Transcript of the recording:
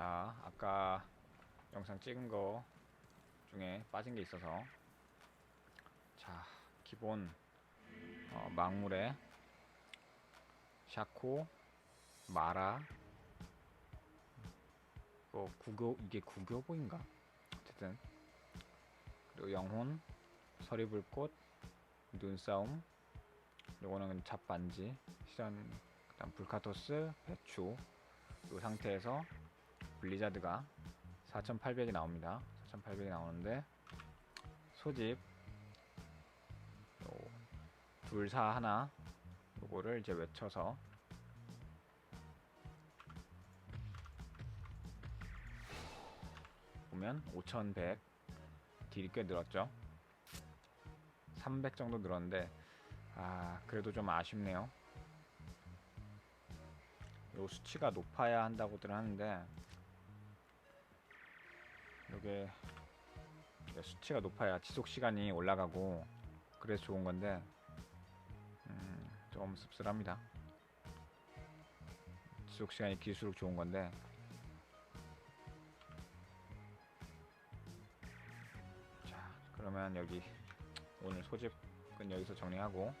자, 아까 영상 찍은 거 중에 빠진 게 있어서. 자, 기본 어, 막물에 샤코, 마라 어, 구교 이게 구교보인가? 어쨌든. 그리고 영혼, 서리불꽃, 눈싸움 요거는 잡반지, 실현 그다음 불카토스, 배추. 이 상태에서 블리자드가 4,800이 나옵니다. 4,800이 나오는데 소집 요 둘사 하나 요거를 이제 외쳐서 보면 5,100 딜이 꽤 늘었죠. 300 정도 늘었는데 아 그래도 좀 아쉽네요. 요 수치가 높아야 한다고들 하는데 이게 수치가 높아야 지속 시간이 올라가고 그래서 좋은 건데 음, 좀 씁쓸합니다. 지속 시간이 길수록 좋은 건데 자 그러면 여기 오늘 소집은 여기서 정리하고